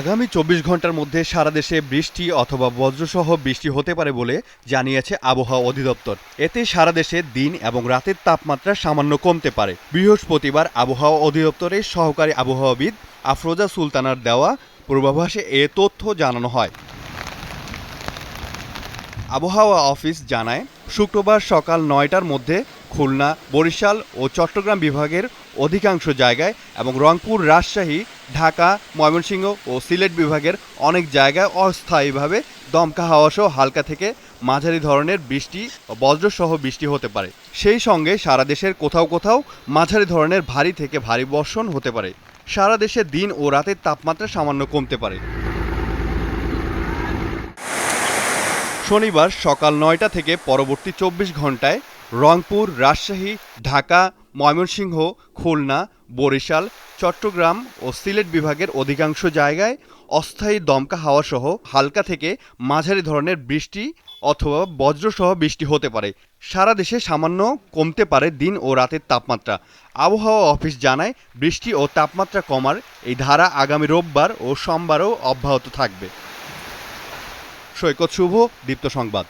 আগামী চব্বিশ ঘণ্টার মধ্যে সারা দেশে বৃষ্টি অথবা বজ্রসহ বৃষ্টি হতে পারে বলে জানিয়েছে আবহাওয়া অধিদপ্তর। এতে সারা দেশে দিন এবং রাতের তাপমাত্রা সামান্য কমতে পারে। বৃহস্পতিবার আবহাওয়া অধিদপ্তরের সহকারী আবহাওয়াবিদ আফরোজা সুলতানার দেওয়া পূর্বাভাসে এ তথ্য জানানো হয়। আবহাওয়া অফিস জানায়, শুক্রবার সকাল নয়টার মধ্যে খুলনা, বরিশাল ও চট্টগ্রাম বিভাগের অধিকাংশ জায়গায় এবং রংপুর, রাজশাহী ঢাকা, ময়মনসিংহ ও সিলেট বিভাগের অনেক জায়গায় অস্থায়ীভাবে দমকা হাওয়া সহ হালকা থেকে মাঝারি ধরনের বৃষ্টি বজ্রসহ বৃষ্টি হতে পারে। সেই সঙ্গে সারা দেশের কোথাও কোথাও মাঝারি ধরনের ভারী থেকে ভারী বর্ষণ হতে পারে। সারা দেশে দিন ও রাতের তাপমাত্রা সামান্য কমতে পারে। শনিবার সকাল নয়টা থেকে পরবর্তী চব্বিশ ঘন্টায় রংপুর, রাজশাহী, ঢাকা, ময়মনসিংহ, খুলনা, বরিশাল চট্টগ্রাম ও সিলেট বিভাগের অধিকাংশ জায়গায় অস্থায়ী দমকা হাওয়া সহ হালকা থেকে মাঝারি ধরনের বৃষ্টি অথবা বজ্রসহ বৃষ্টি হতে পারে। সারা দেশে সামান্য কমতে পারে দিন ও রাতের তাপমাত্রা। আবহাওয়া অফিস জানায়, বৃষ্টি ও তাপমাত্রা কমার এই ধারা আগামী রোববার ও সোমবারও অব্যাহত থাকবে। সৈকত শুভ, দীপ্ত সংবাদ।